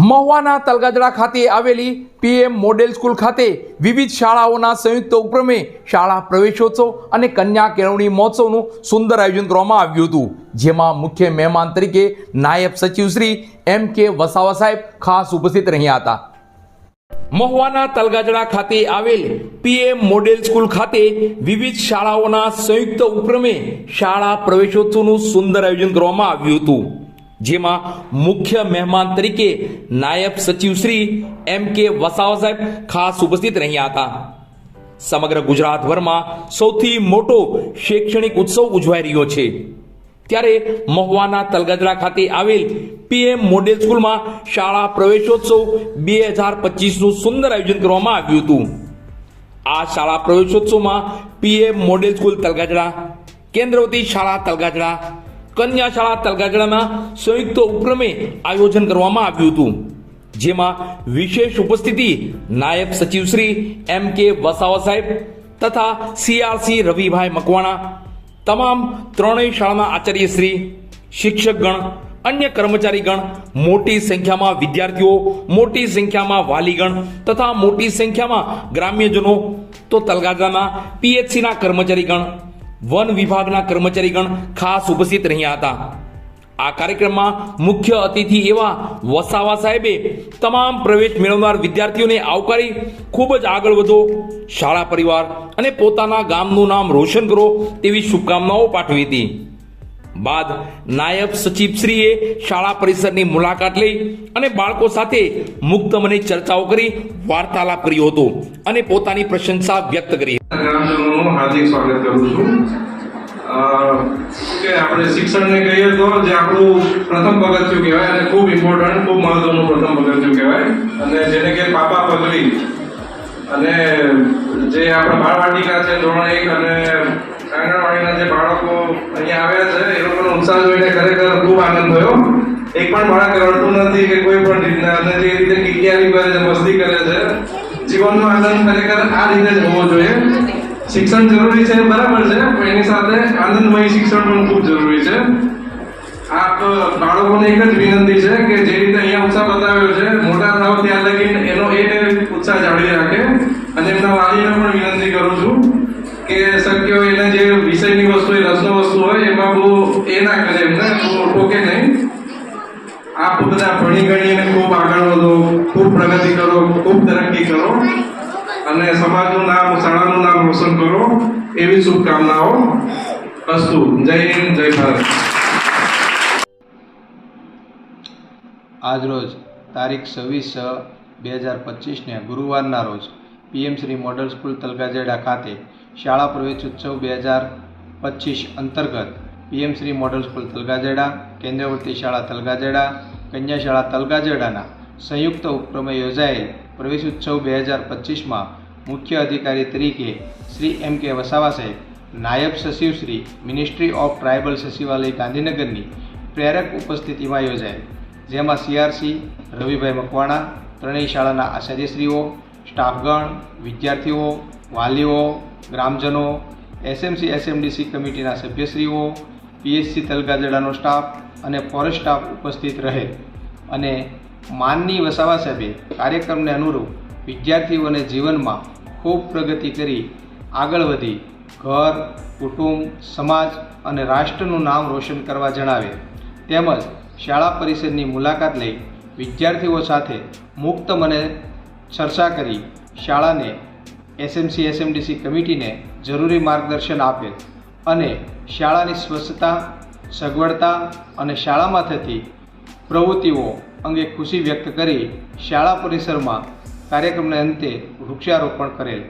મહુવાના તલગાજડા ખાતે આવેલી PM model school ખાતે વિવિધ શાળાઓના સંયુક્ત ઉપક્રમે શાળા પ્રવેશોત્સવ અને કન્યા કેળવણી મહોત્સવનું સુંદર આયોજન કરવામાં આવ્યું હતું. જેમાં મુખ્ય મહેમાન તરીકે નાયબ સચિવ શ્રી એમ કે વસાવા સાહેબ ખાસ ઉપસ્થિત રહ્યા હતા. મહુવાના તલગાજડા ખાતે આવેલ પીએમ મોડેલ સ્કૂલ ખાતે વિવિધ શાળાઓના સંયુક્ત ઉપક્રમે શાળા પ્રવેશોત્સવનું સુંદર આયોજન કરવામાં આવ્યું હતું. જેમાં મુખ્ય મહેમાન તરીકે નાયબ સચિવ શ્રી એમ કે વસાવા સાહેબ ખાસ ઉપસ્થિત રહ્યા હતા. સમગ્ર ગુજરાતભરમાં સૌથી મોટો શૈક્ષણિક ઉત્સવ ઉજવાઈ રહ્યો છે. ત્યારે મહુવાના તલગજરા ખાતે આવેલ પીએમ મોડેલ સ્કૂલમાં શાળા પ્રવેશોત્સવ બે હજાર પચીસનું સુંદર આયોજન કરવામાં આવ્યું હતું. આ શાળા પ્રવેશોત્સવમાં પીએમ મોડેલ સ્કૂલ તલગાજડા કેન્દ્રવતી શાળા તલગાજડા કન્યા શાળા તલગાજડાના સંયુક્ત ઉપક્રમે આયોજન કરવામાં આવ્યું હતું. જેમાં વિશેષ ઉપસ્થિતિ નાયબ સચિવ શ્રી એમ કે વસાવા સાહેબ તથા સીઆરસી રવિભાઈ મકવાણા, તમામ ત્રણેય શાળાના આચાર્યશ્રી શિક્ષકગણ, અન્ય કર્મચારીગણ, મોટી સંખ્યામાં વિદ્યાર્થીઓ, મોટી સંખ્યામાં વાલીગણ તથા મોટી સંખ્યામાં ગ્રામ્યજનો, તો તલગાજાના પીએચસીના કર્મચારીગણ વન વિભાગના કર્મચારીગણ ખાસ ઉપસ્થિત રહ્યા હતા. આ કાર્યક્રમમાં મુખ્ય અતિથિ એવા વસાવા સાહેબે તમામ પ્રવેશ મેળવનાર વિદ્યાર્થીઓને આવકારી ખૂબ જ આગળ વધો, શાળા પરિવાર અને પોતાના ગામનું નામ રોશન કરો તેવી શુભકામનાઓ પાઠવી હતી. બાદ નાયબ સચિવશ્રીએ શાળા પરિસરની મુલાકાત લઈ અને બાળકો સાથે મુક્ત મને ચર્ચાઓ કરી વાર્તાલાપ કર્યો હતો અને પોતાની પ્રશંસા વ્યક્ત કરી. ગ્રામજનોનું હાર્દિક સ્વાગત કરું છું. કે આપણે શિક્ષણને કહીએ તો જે આપણું પ્રથમ પગથિયું કહેવાય અને ખૂબ ઇમ્પોર્ટન્ટ ખૂબ મહત્વનું પ્રથમ પગથિયું કહેવાય. અને જેને કે પાપા પગલી અને જે આપણા બાળવાટિકા છે, ધોરણ એક અને આંગણવાડીના જે બાળકો અહીંયા આવ્યા છે, એ લોકોનો ઉત્સાહ જોઈને ખરેખર ખૂબ આનંદ થયો. એક પણ બાળક રડતું નથી કે કોઈ પણ રીતના, અને જે રીતે કિકિયારી કરે છે, મસ્તી કરે છે, જીવનનો આનંદ ખરેખર આ રીતે જ હોવો જોઈએ. શિક્ષણ જરૂરી છે, બરાબર છે. પણ એની સાથે આનંદમય શિક્ષણ પણ ખૂબ જરૂરી છે. આપ બાળકોને એક જ વિનંતી છે કે જે રીતે અહીંયા ઉત્સાહ બતાવ્યો છે, મોટા થાવ ત્યાં લગીને એનો એ ઉત્સાહ જાળવી રાખે. અને એમના વાલીને પણ વિનંતી કરું છું કે શક્ય હોય એને જે વિષયની વસ્તુ એ રસનો વસ્તુ હોય, એમાં બહુ એ ના કરે એમને, બહુ ટોકે નહીં. આપ બધા ભણી ગણીને ખૂબ આગળ વધો, ખૂબ પ્રગતિ કરો, ખૂબ તરક્કી કરો. અને સમાજનું નામ, શાળાનું નામ રોશન કરો એવી શુભકામનાઓ અસ્તુ. જય હિન્દ, જય ભારત. આજરોજ તારીખ છવ્વીસ છ બે હજાર પચીસને ગુરુવારના રોજ PM Shri model school Talgajarda ખાતે શાળા પ્રવેશ ઉત્સવ બે હજાર પચીસ અંતર્ગત PM Shri model school Talgajarda, કેન્દ્રવર્તી શાળા તલગાજેડા, કન્યા શાળા તલગાજેડાના સંયુક્ત ઉપક્રમે યોજાયેલ પ્રવેશોત્સવ બે હજાર પચીસમાં મુખ્ય અધિકારી તરીકે શ્રી એમ કે વસાવા સાહેબ નાયબ સચિવ શ્રી મિનિસ્ટ્રી ઓફ ટ્રાઇબલ સચિવાલય ગાંધીનગરની પ્રેરક ઉપસ્થિતિમાં યોજાઈ જેમાં સીઆરસી રવિભાઈ મકવાણા, ત્રણેય શાળાના આચાર્યશ્રીઓ, સ્ટાફગણ, વિદ્યાર્થીઓ, વાલીઓ, ગ્રામજનો એસએમસી એસએમડીસી કમિટીના સભ્યશ્રીઓ પીએચસી તલગાજડાનો સ્ટાફ અને ફોરેસ્ટ સ્ટાફ ઉપસ્થિત રહે. અને માનની વસાવા સાહેબે કાર્યક્રમને અનુરૂપ વિદ્યાર્થીઓને જીવનમાં ખૂબ પ્રગતિ કરી, આગળ વધી, ઘર, કુટુંબ, સમાજ અને રાષ્ટ્રનું નામ રોશન કરવા જણાવે. તેમજ શાળા પરિષદની મુલાકાત લઈ વિદ્યાર્થીઓ સાથે મુક્ત મને ચર્ચા કરી, શાળાને એસએમસી, એસએમડીસી કમિટીને જરૂરી માર્ગદર્શન આપે અને શાળાની સ્વચ્છતા, સગવડતા અને શાળામાં થતી પ્રવૃત્તિઓ અંગે ખુશી વ્યક્ત કરી શાળા પરિસરમાં કાર્યક્રમને અંતે વૃક્ષારોપણ કરેલ.